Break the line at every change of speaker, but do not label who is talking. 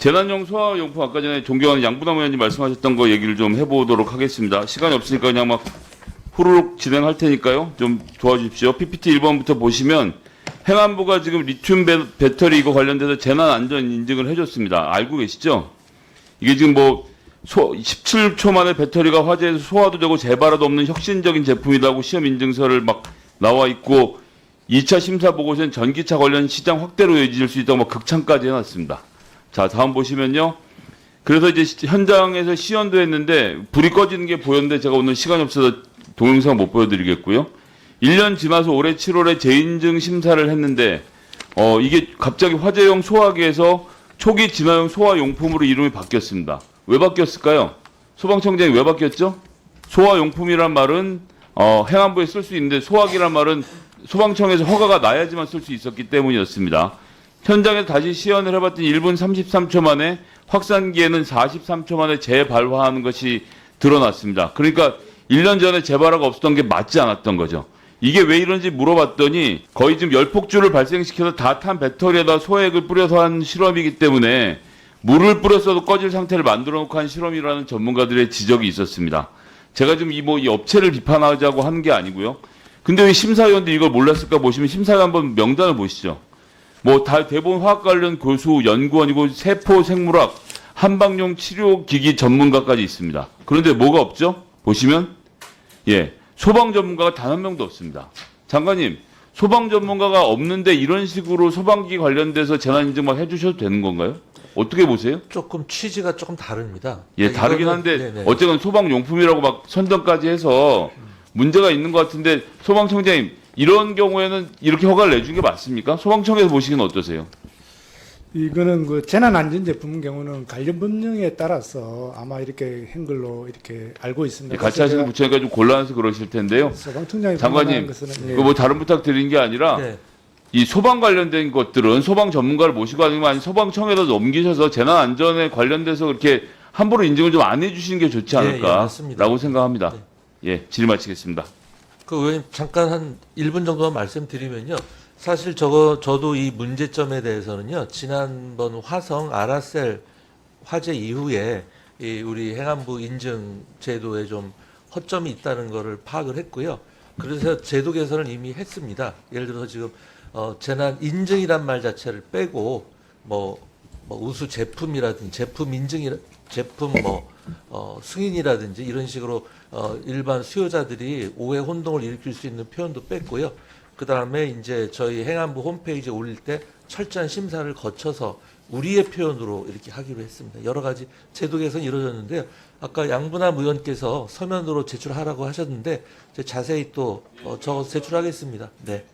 재난용 소화용품 아까 전에 존경하는 양부남 의원님 말씀하셨던 거 얘기를 좀 해보도록 하겠습니다. 시간이 없으니까 그냥 막 후루룩 진행할 테니까요. 좀 도와주십시오. PPT 1번부터 보시면 행안부가 지금 리튬 배, 배터리 이거 관련돼서 재난 안전 인증을 해줬습니다. 알고 계시죠? 이게 지금 뭐 소, 17초 만에 배터리가 화재에서 소화도 되고 재발화도 없는 혁신적인 제품이라고 시험 인증서를 막 나와 있고 2차 심사 보고서는 전기차 관련 시장 확대로 이어질 수 있다고 막 극찬까지 해놨습니다. 자, 다음 보시면요. 그래서 이제 시- 현장에서 시연도 했는데 불이 꺼지는 게 보였는데 제가 오늘 시간이 없어서 동영상 못 보여드리겠고요. 1년 지나서 올해 7월에 재인증 심사를 했는데 어 이게 갑자기 화재용 소화기에서 초기 진화용 소화용품으로 이름이 바뀌었습니다. 왜 바뀌었을까요? 소방청장이 왜 바뀌었죠? 소화용품이란 말은 어, 행안부에 쓸 수 있는데 소화기란 말은 소방청에서 허가가 나야지만 쓸 수 있었기 때문이었습니다. 현장에서 다시 시연을 해봤더니 1분 33초 만에 확산기에는 43초 만에 재발화하는 것이 드러났습니다. 그러니까 1년 전에 재발화가 없었던 게 맞지 않았던 거죠. 이게 왜 이런지 물어봤더니 거의 지금 열폭주를 발생시켜서 다 탄 배터리에다 소액을 뿌려서 한 실험이기 때문에 물을 뿌렸어도 꺼질 상태를 만들어 놓고 한 실험이라는 전문가들의 지적이 있었습니다. 제가 지금 이뭐 이 업체를 비판하자고 하는 게 아니고요. 근데 왜 심사위원들이 이걸 몰랐을까 보시면 심사위원 한번 명단을 보시죠. 뭐 다 대부분 화학 관련 교수, 연구원이고 세포 생물학, 한방용 치료 기기 전문가까지 있습니다. 그런데 뭐가 없죠? 보시면 예 소방 전문가가 단 한 명도 없습니다. 장관님 소방 전문가가 없는데 이런 식으로 소방기 관련돼서 재난 인증 막 해주셔도 되는 건가요? 어떻게 보세요?
조금 취지가 조금 다릅니다.
예,
그러니까
다르긴 한데
네네.
어쨌건 소방 용품이라고 막 선정까지 해서 문제가 있는 것 같은데 소방청장님 이런 경우에는 이렇게 허가를 내준 게 맞습니까? 소방청에서 보시기는 어떠세요?
이거는 그 재난 안전 제품 경우는 관련 법령에 따라서 아마 이렇게 한글로 이렇게 알고 있습니다.
예, 같이 하시는 부처니까 좀 곤란해서 그러실 텐데요.
소방청장이
장관님,
것은 예.
그뭐 다른 부탁 드린 게 아니라
네.
이 소방 관련된 것들은 소방 전문가를 모시고 하는 아니면 소방청에다 넘기셔서 재난 안전에 관련돼서 그렇게 함부로 인증을 좀 안 해주시는 게 좋지
예, 예,
않을까라고
맞습니다.
생각합니다.
네.
예, 질의 마치겠습니다.
그 잠깐 한 1분 정도만 말씀드리면요. 사실 저거 저도 이 문제점에 대해서는요. 지난번 화성 아라셀 화재 이후에 이 우리 행안부 인증 제도에 좀 허점이 있다는 거를 파악을 했고요. 그래서 제도 개선을 이미 했습니다. 예를 들어서 지금 어, 재난 인증이란 말 자체를 빼고 뭐, 뭐 우수 제품이라든지 제품 인증이 제품 뭐 어, 승인이라든지 이런 식으로 어, 일반 수요자들이 오해 혼동을 일으킬 수 있는 표현도 뺐고요. 그 다음에 이제 저희 행안부 홈페이지에 올릴 때 철저한 심사를 거쳐서 우리의 표현으로 이렇게 하기로 했습니다. 여러 가지 제도 개선이 이루어졌는데요. 아까 양분함 의원께서 서면으로 제출하라고 하셨는데 자세히 또 어, 적어서 제출하겠습니다. 네.